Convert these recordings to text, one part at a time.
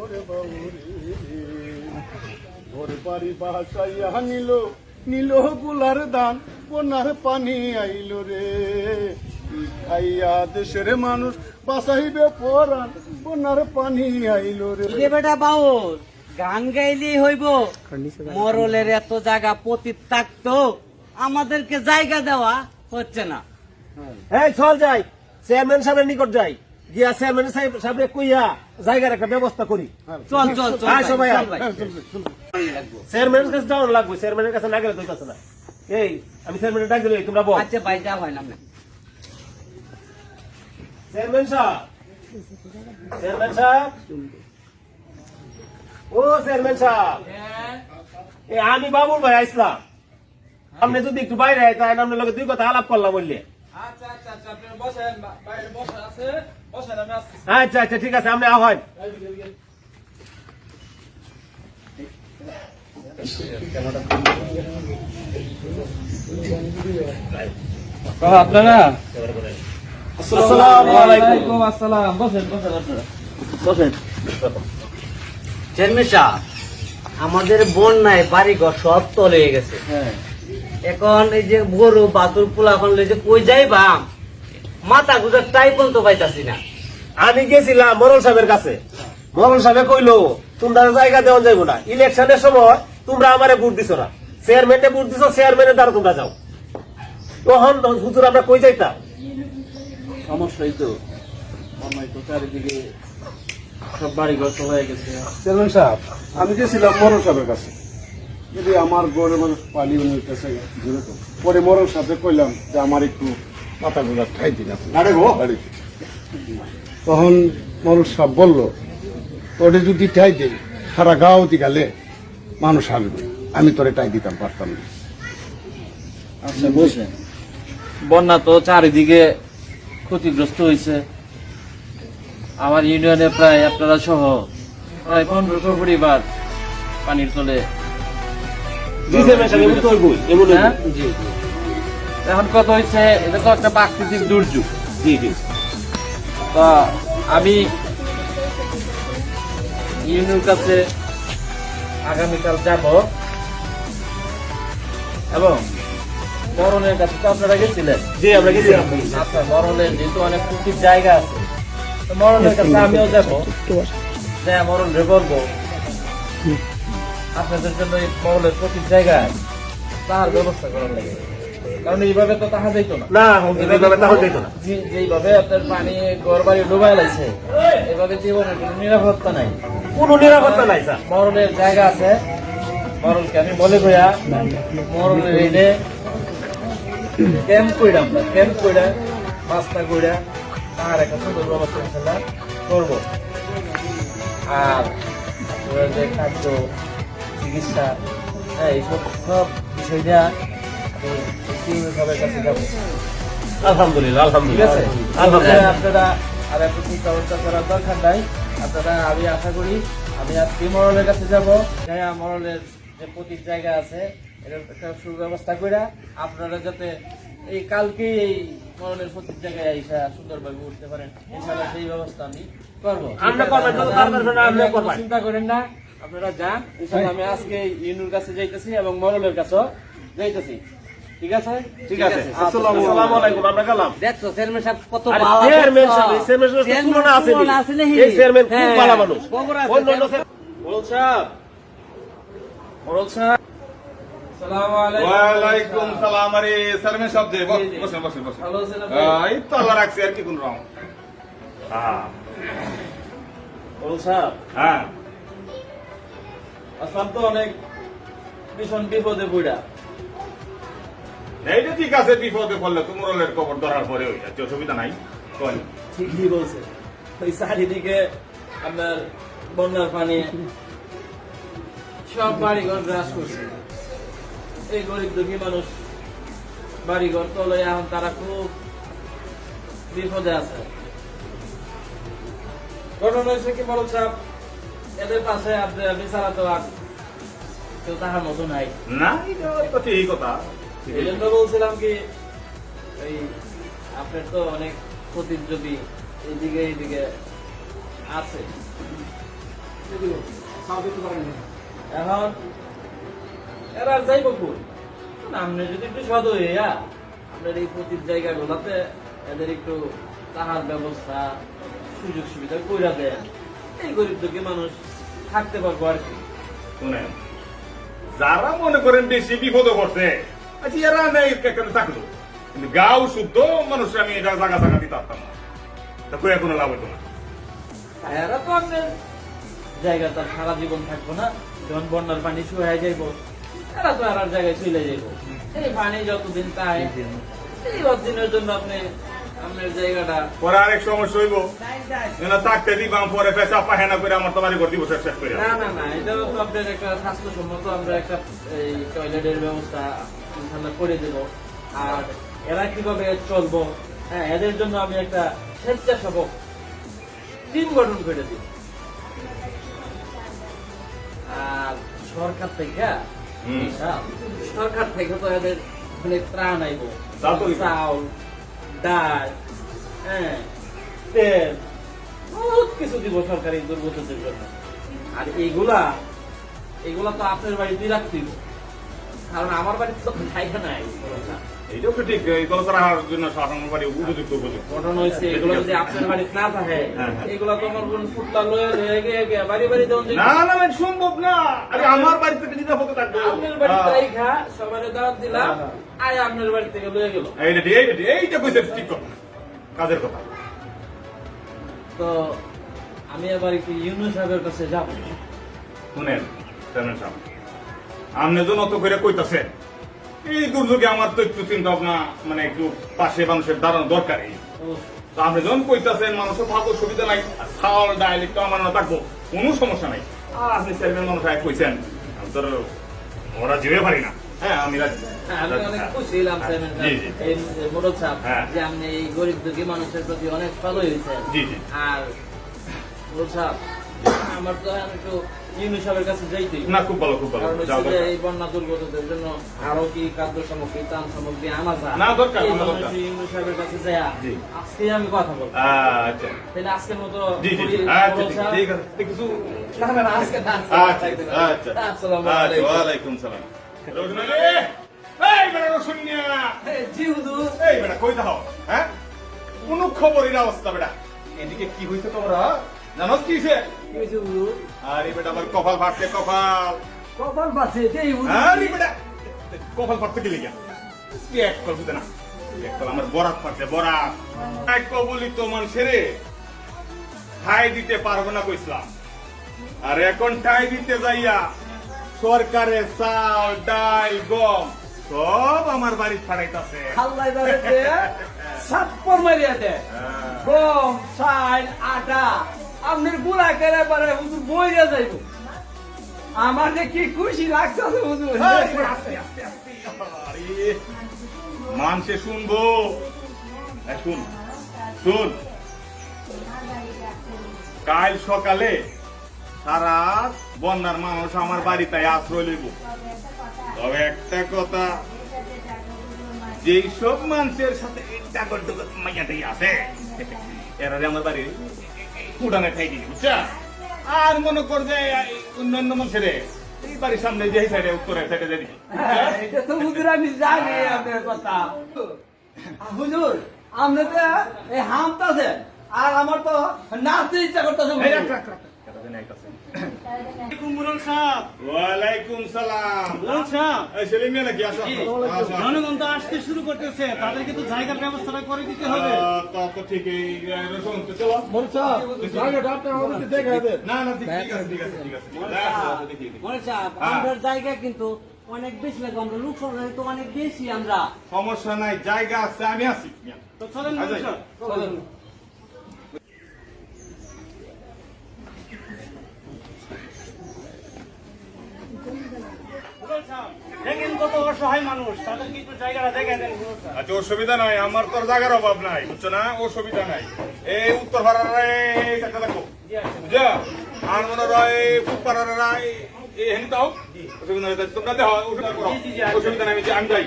ওরে বাউরে। ঘর বাড়ি বাসাইয়া নিল নিলগুলার দান বন্যার পানি আইল রে। খাইয়া দেশের মানুষ বাসাইবে পরান বন্যার পানি আইল রে। বেটা বাউল গান গাইলেই হইব। মরলের এত জায়গা পতিত থাকতো আমাদেরকে জায়গা দেওয়া হচ্ছে না। এই চল যাই। চেয়ারম্যান সাহেবের নিকট যাই। গিয়া চেয়ারম্যান সাহেব সাহেব কইয়া জায়গার একটা ব্যবস্থা করি। চল চল চল আয়। ভাই, সবাই। চেয়ারম্যানের কাছে যাওয়ার লাগবে চেয়ারম্যানের কাছে না গেলে কইতাছে না। এই আমি চেয়ারম্যানের ডাক দিলে তোমরা বল। আচ্ছা ভাই যা হয় না চেয়ারম্যান সাহেব। চেয়ারম্যান সাহেব। ও চেয়ারম্যান সাহেব। এ আমি বাবুল ভাই আইসলাম আপনি যদি একটু বাইরে আইতেন আপনার লগে দুই কথা আলাপ করলাম বললে। আচ্ছা আচ্ছা আছে আপনি আহ্বান আপনারা আসসালামু আলাইকুম ওয়ালাইকুম আসসালাম বসেন বসেন আপনারা। বসেন। চেয়ারম্যান সাহেব, আমাদের বন্যায় বাড়ি ঘর সব তলে গেছে। হ্যাঁ। এখন এই যে গরু বাতুর পোলা এখন কই যাইবা? মাথা গুজার টাই পর্যন্ত পাইতাছি না। আমি গেছিলাম মরল সাহেবের কাছে। মরল সাহেব কইলো তোমরা জায়গা দেওয়া যাইব না। ইলেকশনের সময় তোমরা আমারে ভোট দিছো না। চেয়ারম্যানে ভোট দিছো চেয়ারম্যানের দ্বারা তোমরা যাও। তখন হুজুর আমরা কই যাইতাম? সমস্যাই তো। তো চারিদিকে সব বাড়ি ঘর হয়ে গেছে। চেয়ারম্যান সাহেব আমি গেছিলাম মরণ সাহেবের কাছে। যদি আমার মানুষ পানি পরে মরণ সাহেবকে কইলাম যে আমার একটু মাথা গোলা ঠাই দিন আপনি তখন মরণ সাহেব বলল ওটা যদি ঠাই দেই সারা গাঁও গেলে মানুষ আসবে আমি তোরে টাই দিতাম পারতাম না। আচ্ছা বন্যা তো চারিদিকে ক্ষতিগ্রস্ত হয়েছে আমার ইউনিয়নে প্রায় আপনারা সহ প্রায় পনেরোশো পরিবার পানির তলে জি এমন এমন। হ্যাঁ? এখন কত হয়েছে এটা তো একটা প্রাকৃতিক দুর্যোগ। জি জি। তা আমি ইউনিয়নের কাছে আগামীকাল যাব। এবং মরণের কাছে তো আপনারা গেছিলেন? জি আমরা গেছিলাম। আচ্ছা মরণের যেহেতু অনেক প্রচুর জায়গা আছে তো মরণের কাছে আমিও যাব। যে মরণ রে বলব আপনাদের জন্য এই মরণের প্রচুর জায়গা তার ব্যবস্থা করার লাগে। কারণ এইভাবে তো তাহা যাইতো না। না এইভাবে তাহলে যাইতো না। যেইভাবে আপনার পানি ঘর বাড়ি ডুবাই লাগছে এভাবে জীবনের কোনো নিরাপত্তা নাই। কোনো নিরাপত্তা নাই স্যার। মরণের জায়গা আছে। মরণকে আমি বলে কইয়া মরণের এনে ক্যাম্প কইরা আমরা ক্যাম্প কইরা পাঁচটা কইরা তার একটা সুন্দর ব্যবস্থা ইনশাল্লাহ করব। আর যে খাদ্য চিকিৎসা হ্যাঁ এইসব সব বিষয় নিয়ে আলহামদুলিল্লাহ আলহামদুলিল্লাহ। আপনারা আর এত চিন্তা করার দরকার নাই। আপনারা আমি আশা করি আমি আজকে মরলের কাছে যাব। যাইয়া মরলের যে প্রতীক জায়গা আছে এটার একটা সুব্যবস্থা করে আপনারা যাতে এই কালকে এই মরলের প্রতীক জায়গায় এসে সুন্দরভাবে উঠতে পারেন। ইনশাআল্লাহ সেই ব্যবস্থা আমি করব। চিন্তা করেন না আপনারা যান। আমি আজকে ইউনুর কাছে যাইতেছি এবং মরলের কাছেও যাইতেছি। ঠিক আছে? ঠিক আছে। আসসালামু আলাইকুম। আমরা গেলাম। দেখছ চেয়ারম্যান সাহেব কত ভালো চেয়ারম্যান সাহেব, চেয়ারম্যান সাহেবের তো তুলনা আছে? এই চেয়ারম্যান খুব হ্যাঁ, ভালো মানুষ। সাহেব। সাহেব। হ্যাঁ। তো অনেক ভীষণ বিপদে পড়া। এইটা ঠিক আছে বিপদে পড়লে তো মোরলের কবর ধরার পরে হয়ে যাচ্ছে অসুবিধা নাই। কই ঠিকই বলছে। ওই চারিদিকে আপনার বন্যার পানি সব বাড়িঘর গ্রাস করছে। এই গরিব দুঃখী মানুষ বাড়িঘর তলে এখন তারা খুব বিপদে আছে। ঘটনা হয়েছে কি বড় চাপ এদের পাশে বিচারা তো আর কেউ তাহার মতো নাই। না ওই কথা। এই কথা এই জন্য বলছিলাম কি, এই আপনার তো অনেক প্রতিযোগী এইদিকে এইদিকে আছে। এখন এরা যাইব কই? আপনি যদি একটু সদ হইয়া আপনার এই প্রতির জায়গাগুলোতে এদের একটু তাহার ব্যবস্থা, সুযোগ সুবিধা কইরা দেন। এই গরিব দুঃখী মানুষ থাকতে পারব আর কি। যারা মনে করেন বেশি বিপদে পড়ছে আচ্ছা এরা নেই এখানে থাকল? কিন্তু গাও শুদ্ধ মানুষ আমি এটা জায়গা জায়গা দিতে পারতাম না। তা লাভ হতো না? এরা তো আপনার জায়গা তার সারা জীবন থাকব না। যখন বন্যার পানি শুয়ে যাইব এরা তো আর জায়গায় চলে যাইব। এই পানি যতদিন তাই এই দিনের জন্য আপনি আপনার জায়গাটা। পরে আরেক সমস্যা হইব। যেন থাকতে দিবাম পরে পেশা পাহেনা করে আমার তোমার ঘর দিব শেষ করে না না না এটা তো আপনার একটা স্বাস্থ্যসম্মত আমরা একটা এই টয়লেটের ব্যবস্থা ইনশাল্লাহ করে দেব। আর এরা কীভাবে চলবো? হ্যাঁ এদের জন্য আমি একটা স্বেচ্ছাসেবক টিম গঠন করে দিব। আর সরকার থেকে সরকার থেকে তো এদের মানে ত্রাণ আইব। চাউল ডাল হ্যাঁ তেল বহুত কিছু দিব সরকারি দুর্গতদের জন্য। আর এইগুলা এগুলা তো আপনার বাড়িতে রাখতেই। কারণ আমার বাড়িতে তো জায়গা নাই। এইটাও তো ঠিক এই করার জন্য শাসন বাড়ি উপযুক্ত উপযুক্ত। ঘটন হয়েছে এগুলো যদি আপনার বাড়িতে না থাকে। এগুলো তো আমার বোন ফুটলা লয়ে লয়ে গিয়ে গিয়ে বাড়ি বাড়ি দেওয়া না না সম্ভব না। আরে আমার বাড়ি থেকে নিরাপদে থাকব। আপনার বাড়িতে। খা দাওয়াত দিলাম আয় আপনার বাড়ি থেকে লয়ে গেল। এইটা এইটা এইটা কইছে ঠিক কথা কাজের কথা। তো আমি আবার একটু ইউনু সাহেবের কাছে যাব। শুনেন চেয়ারম্যান সাহেব। আপনি তো নত করে কইতাছেন এই দুর্যোগে আমার তো একটু চিন্তা ভাবনা মানে একটু পাশে মানুষের দাঁড়ানো দরকারই। তো আপনি যখন কইতাছেন মানুষের ভালো সুবিধা নাই আর চাউল ডাল একটু আমার না থাকব কোনো সমস্যা নাই। আর আপনি চেয়ারম্যান মানুষ কইছেন তোর ওরা যেতে পারি না। হ্যাঁ আমি রাজি। হ্যাঁ, আমি অনেক খুশি হলাম মোটর সাহেব। হ্যাঁ। যে আপনি এই গরিব দুঃখী মানুষের প্রতি অনেক ভালো হয়েছে। আর মোটর সাহেব আমার তো একটু ইউনু সাহেবের কাছে যাইতেই না খুব ভালো খুব ভালো। এই বন্যা দুর্গতদের জন্য আরও কি খাদ্য সামগ্রী ত্রাণ সামগ্রী আনা যায়। না, দরকার, ইউনু সাহেবের কাছে জি। আজকে আমি কথা বলব। আচ্ছা। তাহলে আজকের মতো জি জি আচ্ছা ঠিক- আছে। কিছু না, না, আজকে না, আচ্ছা আচ্ছা। আসসালামু আচ্ছা আলাইকুম। সালাম। রোশন আলী, এই বেটা মিয়া এই, জি হুজুর। এই বেটা কই দাও হ্যাঁ? কোন খবরই না অবস্থা বেটা। এদিকে কি হইছে তোমরা? জানোস কি আরে বেটা আমার কপাল ফাটছে কপাল। কপাল পাচ্ছে এই আরে বেটা কপাল ফাটতে গেলে গিয়া তুই এক কল না। এক কল আমার বরাত ফাটছে বরাত। এক কবলি তো মানুষের ঠাই দিতে পারব না কইছিলাম। আর এখন ঠাই দিতে যাইয়া সরকারে চাল ডাল গম সব আমার বাড়ি ছাড়াইতাছে খাল্লাই সাপ্পর মারিয়া দে। গম চাল আটা আপনার গুড়া করে পারে, হুজুর বইয়া যাইব। আমার যে কি খুশি লাগতেছে হুজুর মানসে শুনব। শুন শুন। কাল সকালে সারা বন্যার মানুষ আমার বাড়িতে আশ্রয় লইব। তবে একটা কথা, যেই সব মানুষের সাথে মাইয়াটাই আছে এরা যে আমার বাড়ির উঠানে খাই দিই বুঝছা? আর মনে কর যে অন্যান্য মানুষের এই বাড়ির সামনে যে সাইডে উত্তরের সাইডে যে দিই এটা তো হুজুর আমি জানি আপনার কথা। হুজুর আপনি তো এই হামতাছেন আর আমার তো নাচতে ইচ্ছা করতেছে জনগণ তো আসতে শুরু করতেছে তাদেরকে তো জায়গার ব্যবস্থাটা করে দিতে হবে। জায়গা কিন্তু অনেক বেশি লাগবে আমরা লোক সংখ্যা তো অনেক বেশি আমরা। সমস্যা নাই জায়গা আছে আমি আছি। তো চলেন আচ্ছা। মুরুল সাহেব চলেন। মুরুল সাহেব, দেখেন কত অসহায় মানুষ তাদেরকে একটু জায়গাটা দেখে দেন আচ্ছা অসুবিধা নাই আমার তোর জায়গার অভাব নাই বুঝছ না? অসুবিধা নাই। এই উত্তর পাড়ার একটা দেখো। বুঝা আর মনে হয় পূব পাড়ার এই হেন দাও অসুবিধা নাই তোমরা দেখো অসুবিধা করো। অসুবিধা নাই আমি যাই- আমি যাই।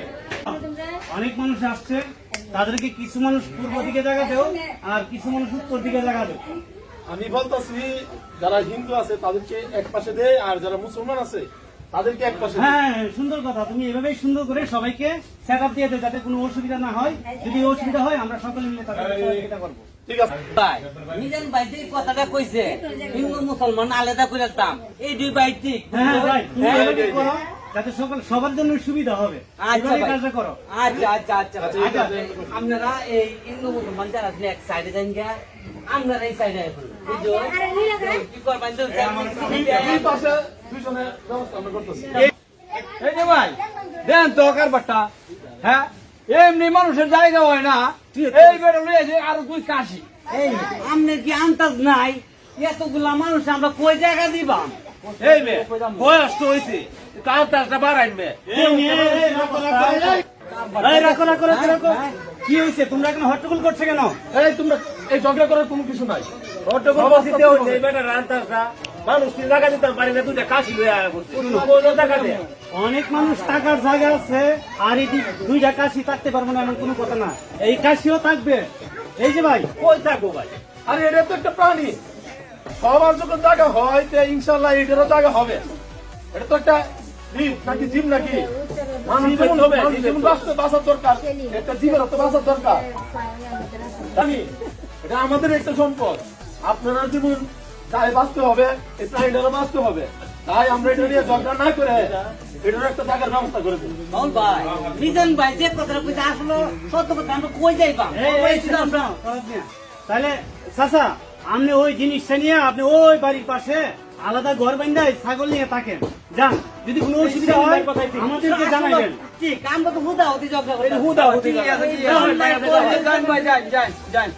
অনেক মানুষ আসছে তাদেরকে কিছু মানুষ পূর্ব দিকে জায়গা দেও আর কিছু মানুষ উত্তর দিকে জায়গা দেও। আমি বলতেছি যারা হিন্দু আছে তাদেরকে এক পাশে দেয় আর যারা মুসলমান আছে তাদেরকে এক পাশে হ্যাঁ হ্যাঁ, সুন্দর কথা তুমি এভাবেই সুন্দর করে সবাইকে সেট আপ দিয়ে দেবে যাতে কোনো অসুবিধা না হয় যদি অসুবিধা হয় আমরা সকলে মিলে তাদের সহযোগিতা করব ঠিক আছে ভাই মিজান ভাই যে কথাটা কইছে হিন্দু মুসলমান আলাদা করে দাম এই দুই ভাই ঠিক হ্যাঁ ভাই তুমি হ্যাঁ, করো যাতে সকল সবার জন্য সুবিধা হবে আচ্ছা করো আচ্ছা আচ্ছা আচ্ছা আচ্ছা আপনারা এই হিন্দু মুসলমান যারা আপনি এক সাইডে যান গিয়া আপনারা এই সাইডে কি করবেন ব্যবস্থা আমরা করতেছি। এই যে ভাই দেন তো কারবারটা। হ্যাঁ এমনি মানুষের জায়গা হয় না। এই বেড়ে আরও দুই কাশি। এই কি আন্তাজ নাই? এতগুলা মানুষ আমরা কই জায়গা দিবাম এই মে বয়স তো হয়েছে কার তারটা বাড়াইবে এই রাখো রাখো রাখো। রাখো কি হয়েছে তোমরা এখন হট্টগোল করছে কেন? এই তোমরা এই ঝগড়া করার কোনো কিছু নাই। সভাপতিতে হইছে এই বেটার রান্তাসটা মানুষ পারি না? কাশি লইয়া আয়া করছে কোনো জায়গা দেয় অনেক মানুষ টাকার জায়গা আছে আর এটি দুইটা কাশি থাকতে পারব না এমন কোনো কথা না। এই কাশিও থাকবে। এই যে ভাই। কই থাকব ভাই? আরে এটা তো একটা প্রাণী। সবার যখন জায়গা হয় তো ইনশাল্লাহ এটারও জায়গা হবে। এটা তো একটা নাকি জীব নাকি? মানুষ যেমন হবে মানুষ যেমন বাঁচতে বাঁচার দরকার। একটা জীবের তো বাঁচার দরকার। জানি এটা আমাদের একটা সম্পদ। আপনারা যেমন তাই বাঁচতে হবে এই প্রাণীটারও বাঁচতে হবে। তাই আমরা এটা নিয়ে ঝগড়া না করে এটার একটা ব্যবস্থা করে দিই ভাই মিজান ভাই যে কথাটা কইছে আসলে সত্য কথা আমরা কই। তাহলে চাচা আপনি ওই জিনিসটা নিয়ে আপনি ওই বাড়ির পাশে আলাদা ঘর বান্ধায় ছাগল নিয়ে থাকেন। যান যদি কোনো অসুবিধা হয় আমাদেরকে জানাইবেন। ঠিক আমরা তো হুদা হতে ঝগড়া করি হুদা হুদি যান ভাই যান যান যান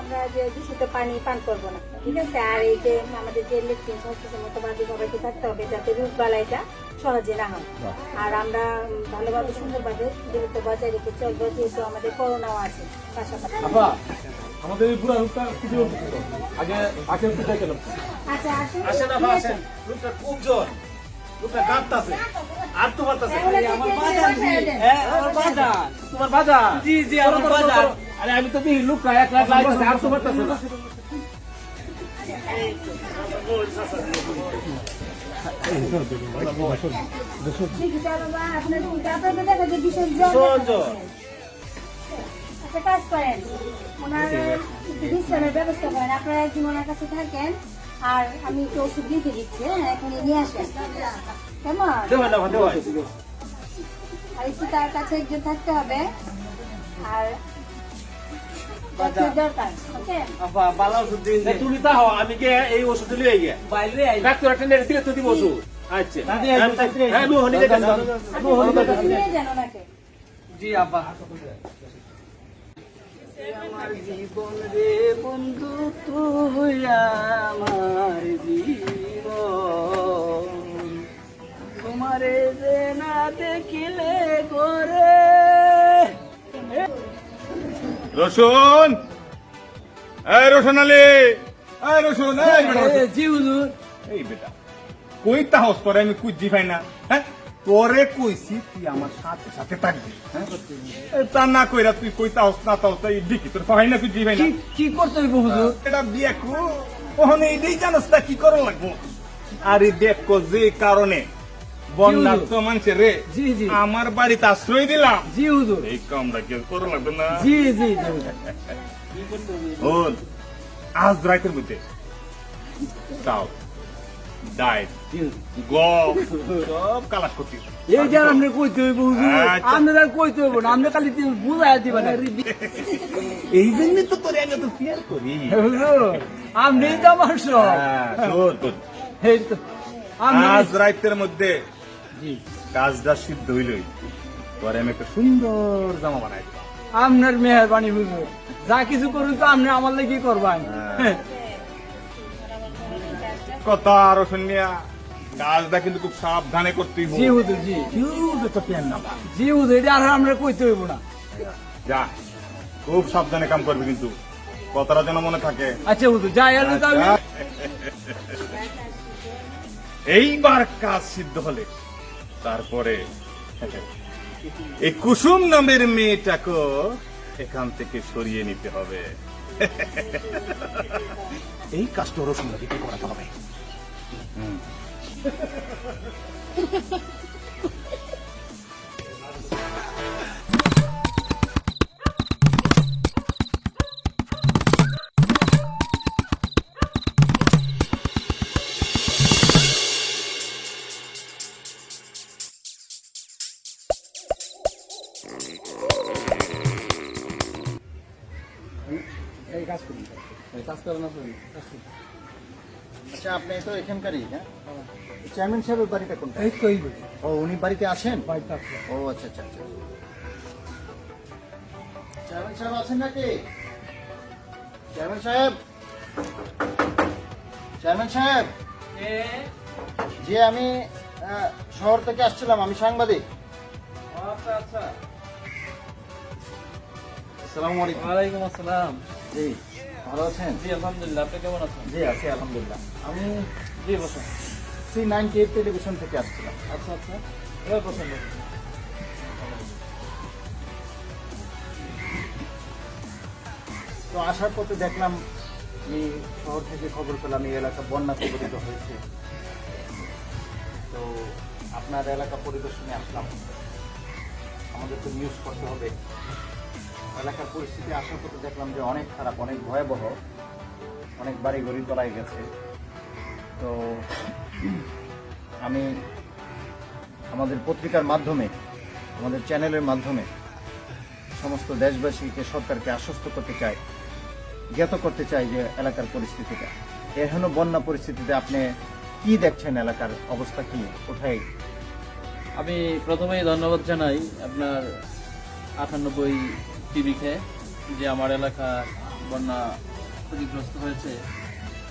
আমরা যে দূষিত পানি পান করব না। ঠিক আছে? আর এই যে আমাদের যে লেট্রিন সংস্থার মতো বাড়ি সবাইকে থাকতে হবে যাতে রোগ বালাইটা সহজে না হয়। আর আমরা ভালোভাবে সুন্দরভাবে দূরত্ব বজায় রেখে চলবো যেহেতু আমাদের করোনাও আছে পাশাপাশি। আমাদের এই বুড়া রূপটা খুবই আগে আগে একটু দেখে নেব আচ্ছা আসুন। আসেন আপা আসেন। লোকটা খুব জোর। লোকটা কাঁপতাছে। আর তো পারতাছে আমার বাজার হ্যাঁ আমার বাজার। তোমার বাজার? জি জি আমার বাজার। আরে আমি তো দেখি লোকটা এক লাখ লাইতেছে আর তো পারতাছে না। ব্যবস্থা করেন আপনারা একদিন ওনার কাছে থাকেন আর আমি একটু ওষুধ লিখে দিচ্ছি হ্যাঁ এখন নিয়ে আসেন কেমন আর একটু তার কাছে একজন থাকতে হবে। আর আমি এই ওষুধ লিয়ে গিয়ে। ডাক্তার একটা নেড়ে দিলে তো দিব ওষুধ। আচ্ছা। হ্যাঁ, আমি জি আমার জীবন রে বন্ধু তুই আমার জীবন তোমারে যে না দেখিলে করে রসুন। এই রসুন আলী এই রসুন এই বেটা জি হুজুর। এই বেটা কই তাহস করে আমি কুজি পাই না হ্যাঁ? তোরে কইছি তুই আমার সাথে সাথে থাকবি হ্যাঁ? এই তা না কইরা তুই কই তাহস না তাহস এই দেখি তোর পাই না তুই জি পাই না। কি করতে হইব হুজুর? এটা বিয়ে কো ওখানে এইটাই জানোস না কি করা লাগবো? আরে দেখো যে কারণে মানুষের রে জি, জি। আমার বাড়িতে আশ্রয় দিলাম। জি হুজুর। এই কামটা কি করা লাগবে না। জি জি জি। আজ রাতের মধ্যে দাও ডাইট গম সব কালাস করতিস এইটা আপনি কইতে হইব হুজুর। আচ্ছা। আপনারা কইতে হইব না আপনি খালি বুঝাই দিবেন এই জন্য তো তোরে আমি তো ফিয়ার করি। হুজুর আপনি তো আমার সব। হ্যাঁ। এই তো আজ রাতের মধ্যে কাজটা সিদ্ধ হইলই। পরে আমি একটা সুন্দর জামা বানাই। আপনার মেহরবানি হুজুর যা কিছু করুন তো আপনি আমার লাগি করবেন। হ্যাঁ। কথা আরও শুনিয়া কাজটা কিন্তু খুব সাবধানে করতে জি হুজুর জি। একটা প্যান না? জি হুজুর এটা আর আমরা কইতে হইব না। যা খুব সাবধানে কাম করবি কিন্তু। কথাটা যেন মনে থাকে। আচ্ছা হুজুর যাই তো আমি এইবার কাজ সিদ্ধ হলে তারপরে এই কুসুম নামের মেয়েটাকে এখান থেকে সরিয়ে নিতে হবে। এই কাজটা ওর সঙ্গে করাতে হবে? আচ্ছা আপনি তো এখানকারই হ্যাঁ? চেয়ারম্যান সাহেবের বাড়িটা কোনটা? ও উনি বাড়িতে আছেন ও আচ্ছা আচ্ছা আচ্ছা। চেয়ারম্যান সাহেব আছেন নাকি? চেয়ারম্যান সাহেব? চেয়ারম্যান সাহেব? জি আমি আহ, শহর থেকে আসছিলাম আমি সাংবাদিক। আচ্ছা আচ্ছা। আসসালামু আলাইকুম। ওয়ালাইকুম আসসালাম। জি ভালো আছেন? জি আলহামদুলিল্লাহ। আপনি কেমন আছেন? জি আছি আলহামদুলিল্লাহ। আমি জি বসুন সি নাইনটি এইট টেলিভিশন থেকে আসছিলাম। আচ্ছা আচ্ছা। এবার বসুন। তো আসার পথে দেখলাম আমি শহর থেকে খবর পেলাম এই এলাকা বন্যা কবলিত হয়েছে। তো আপনার এলাকা পরিদর্শনে আসলাম। আমাদের তো নিউজ করতে হবে। এলাকার পরিস্থিতি আসার পথে দেখলাম যে অনেক খারাপ, অনেক ভয়াবহ, অনেক বাড়ি ঘড়ি তলায় গেছে। তো আমি আমাদের পত্রিকার মাধ্যমে, আমাদের চ্যানেলের মাধ্যমে সমস্ত দেশবাসীকে, সরকারকে আশ্বস্ত করতে চাই, জ্ঞাত করতে চাই যে এলাকার পরিস্থিতিটা। এখনও বন্যা পরিস্থিতিতে আপনি কি দেখছেন? এলাকার অবস্থা কি? কোথায়? আমি প্রথমেই ধন্যবাদ জানাই আপনার আটানব্বই টিভিকে যে আমার এলাকা বন্যা ক্ষতিগ্রস্ত হয়েছে,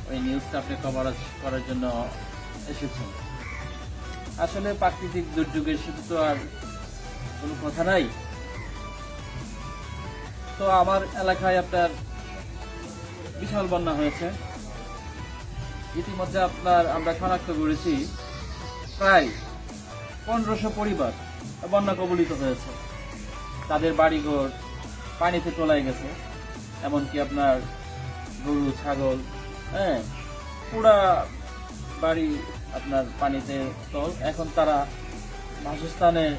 ওই নিউজটা আপনি কভারেজ করার জন্য এসেছেন। আসলে প্রাকৃতিক দুর্যোগের সাথে তো আর কোনো কথা নাই। তো আমার এলাকায় আপনার বিশাল বন্যা হয়েছে। ইতিমধ্যে আপনার আমরা শনাক্ত করেছি, প্রায় পনেরোশো পরিবার বন্যা কবলিত হয়েছে। তাদের বাড়িঘর পানিতে তলায় গেছে। এমনকি আপনার গরু, ছাগল হ্যাঁ পুরা বাড়ি আপনার পানিতে তল। এখন তারা বাসস্থানের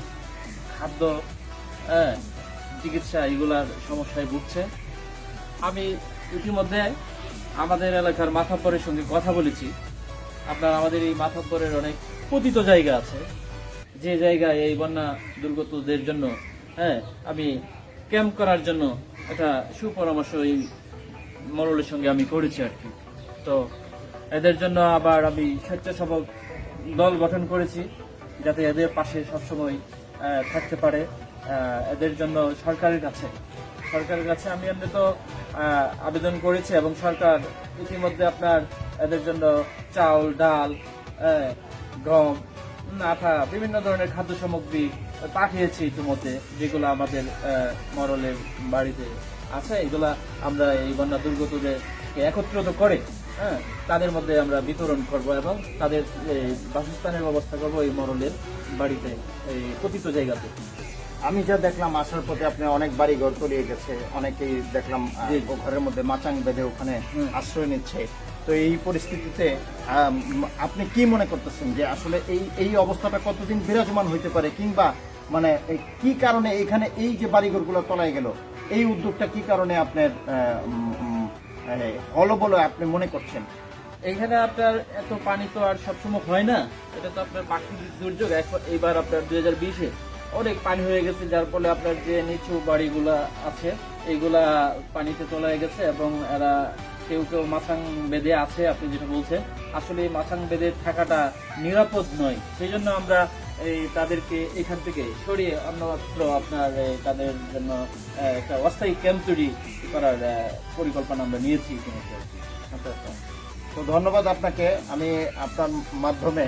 খাদ্য হ্যাঁ চিকিৎসা এগুলার সমস্যায় ভুগছে। আমি ইতিমধ্যে আমাদের এলাকার মাথাব্বরের সঙ্গে কথা বলেছি। আপনার আমাদের এই মাথাব্বরের অনেক পতিত জায়গা আছে। যে জায়গায় এই বন্যা দুর্গতদের জন্য হ্যাঁ আমি ক্যাম্প করার জন্য একটা সুপরামর্শ এই মরলের সঙ্গে আমি করেছি আর কি। তো এদের জন্য আবার আমি স্বেচ্ছাসেবক দল গঠন করেছি, যাতে এদের পাশে সবসময় থাকতে পারে। এদের জন্য সরকারের কাছে সরকারের কাছে আমি এমনি তো আবেদন করেছি এবং সরকার ইতিমধ্যে আপনার এদের জন্য চাউল, ডাল গম আটা বিভিন্ন ধরনের খাদ্য সামগ্রী পাঠিয়েছি ইতিমধ্যে যেগুলো আমাদের মরলের বাড়িতে আছে এগুলা আমরা এই বন্যা দুর্গতদেরকে একত্রিত করে হ্যাঁ তাদের মধ্যে আমরা বিতরণ করব এবং তাদের বাসস্থানের ব্যবস্থা করব এই মরলের বাড়িতে এই পতিত জায়গাতে। আমি যা দেখলাম আসার পথে আপনি অনেক বাড়ি ঘর তলিয়ে গেছে অনেকেই দেখলাম ঘরের মধ্যে মাচাং বেঁধে ওখানে আশ্রয় নিচ্ছে। তো এই পরিস্থিতিতে আপনি কি মনে করতেছেন যে আসলে এই এই অবস্থাটা কতদিন বিরাজমান হইতে পারে কিংবা মানে কি কারণে এখানে এই যে বাড়িঘরগুলো তলায় গেল এই উদ্যোগটা কি কারণে আপনার উম, হলো বলে আপনি মনে করছেন? এইখানে আপনার এত পানি তো আর সবসময় হয় না। এটা তো আপনার প্রাকৃতিক দুর্যোগ। এখন- এইবার আপনার দুই হাজার বিশে অনেক পানি হয়ে গেছে যার ফলে আপনার যে নিচু বাড়িগুলা আছে এইগুলা পানিতে তলায় গেছে এবং এরা কেউ কেউ মাছাং বেঁধে আছে আপনি যেটা বলছেন। আসলে এই মাছাং বেঁধে থাকাটা নিরাপদ নয়। সেই জন্য আমরা এই তাদেরকে এখান থেকে সরিয়ে অন্যত্র আপনার তাদের জন্য একটা অস্থায়ী ক্যাম্প তৈরি করার পরিকল্পনা আমরা নিয়েছি ইতিমধ্যে। আচ্ছা আচ্ছা তো ধন্যবাদ আপনাকে। আমি আপনার মাধ্যমে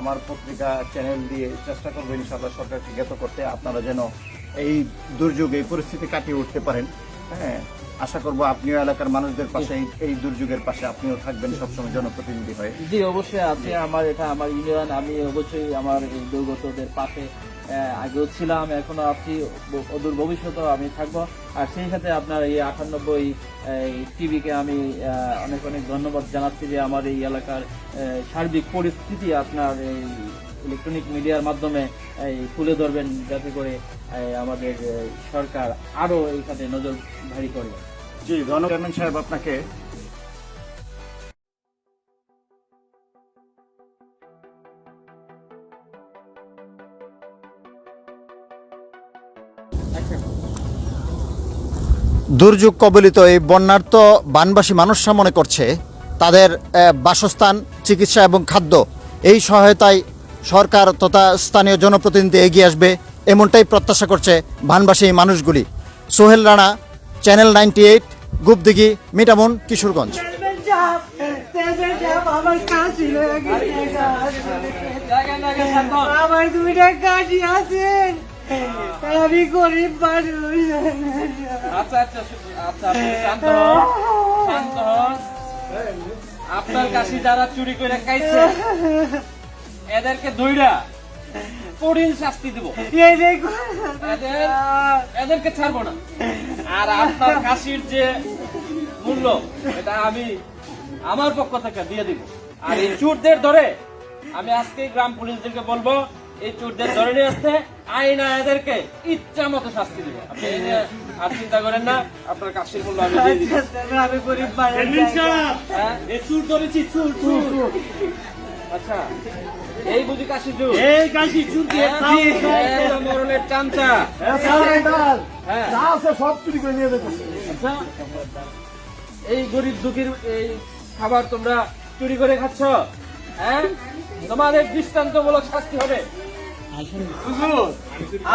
আমার পত্রিকা চ্যানেল দিয়ে চেষ্টা করব ইনশাআল্লাহ সরকারকে জ্ঞাত করতে। আপনারা যেন এই দুর্যোগ, এই পরিস্থিতি কাটিয়ে উঠতে পারেন। হ্যাঁ আশা করব আপনিও এলাকার মানুষদের পাশে এই- দুর্যোগের পাশে আপনিও থাকবেন সবসময় জনপ্রতিনিধি হয়ে। জি অবশ্যই আছে আমার এটা আমার ইউনিয়ন আমি অবশ্যই আমার এই দুর্গতদের পাশে আগেও ছিলাম এখনও আছি ব- অদূর ভবিষ্যতেও আমি থাকব। আর সেই সাথে আপনার এই আটানব্বই টিভিকে আমি অনেক অনেক ধন্যবাদ জানাচ্ছি যে আমার এই এলাকার সার্বিক পরিস্থিতি আপনার এই ইলেকট্রনিক মিডিয়ার মাধ্যমে এই তুলে ধরবেন যাতে করে আমাদের সরকার আরও এইখানে নজর ভারী করে। জি ধন্যবাদ চেয়ারম্যান সাহেব আপনাকে। দুর্যোগ কবলিত এই বন্যার্ত বানবাসী মানুষরা মনে করছে। তাদের আহ, বাসস্থান চিকিৎসা এবং খাদ্য এই সহায়তায় সরকার তথা স্থানীয় জনপ্রতিনিধি এগিয়ে আসবে এমনটাই প্রত্যাশা করছে ভানবাসী মানুষগুলি। Sohel Rana channel ninety eight Gopdighi Mithamoin Kishoreganj. আমার দুইটা কাশি আছে। আমি গরিব মানুষ। আচ্ছা আচ্ছা আচ্ছা শান্ত শান্ত আপনার কাছে যারা চুরি করে খাইছে। এদেরকে ধইরা কঠিন শাস্তি দিব। এদের এদেরকে ছাড়বো না। আর আপনার কাশির যে মূল্য এটা আমি আমার পক্ষ থেকে দিয়ে দিব। আর এই চুরদের ধরে আমি আজকে গ্রাম পুলিশদেরকে বলব এই চুরদের ধরে নিয়ে আসতে আইনা এদেরকে ইচ্ছা মতো শাস্তি দিব। আপনি আর চিন্তা করেন না আপনার কাশির মূল্য আমি দিয়ে দিব। আমি গরিব হ্যাঁ এই চুর ধরেছি চুর চুর। আচ্ছা এই বুঝি কাশি এই কাশি চুর দিয়ে মরণের চামচা। হ্যাঁ সব চুরি করে নিয়ে যেতেছে আচ্ছা, এই গরিব দুঃখীর এই খাবার তোমরা চুরি করে খাচ্ছ? হ্যাঁ? তোমাদের দৃষ্টান্তমূলক শাস্তি হবে। হুজুর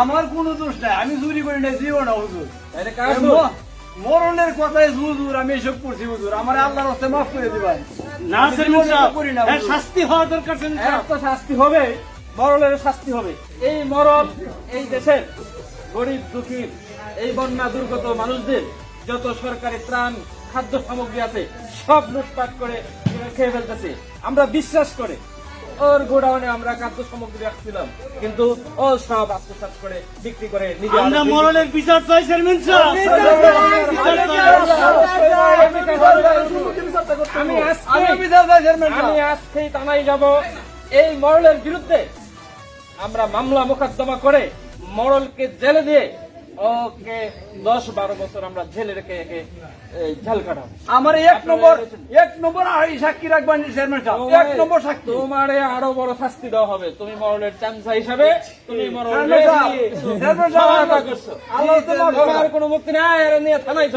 আমার কোনো দোষ নাই। আমি চুরি করি না জীবন হুজুর? মরণের কথাই হুজুর আমি এসব করছি হুজুর। আমার আল্লাহর হস্তে মাফ করে দিবেন। না করি না হুজুর। শাস্তি হওয়া দরকার একটা শাস্তি হবে মরণের শাস্তি হবে। এই মরণ এই দেশের গরিব দুঃখীর এই বন্যা দুর্গত মানুষদের যত সরকারি ত্রাণ খাদ্য সামগ্রী আছে সব লুটপাট করে খেয়ে ফেলতেছে। আমরা বিশ্বাস করে ওর গোডাউনে আমরা খাদ্য সামগ্রী রাখছিলাম। কিন্তু ও সব আত্মসাৎ করে বিক্রি করে নিজে আমরা আরও মরণের বিচার চাই চেয়ারম্যান আমি আমি আজকেই থানায় যাব। এই মরলের বিরুদ্ধে আমরা মামলা মোকদ্দমা করে মরলকে জেলে দিয়ে ওকে দশ বারো বছর আমরা জেলে রেখে একে এই, কাটাবো। আমার এক নম্বর এক নম্বর সাক্ষী রাখবেন চেয়ারম্যান সাহেব। এক নম্বর সাক্ষী। তোমারে আরও বড় শাস্তি দেওয়া হবে। তুমি মরলের চামচা হিসাবে তুমি করছ। আল্লাহ তোমার কোনো মুক্তি নাই নিয়ে থানায়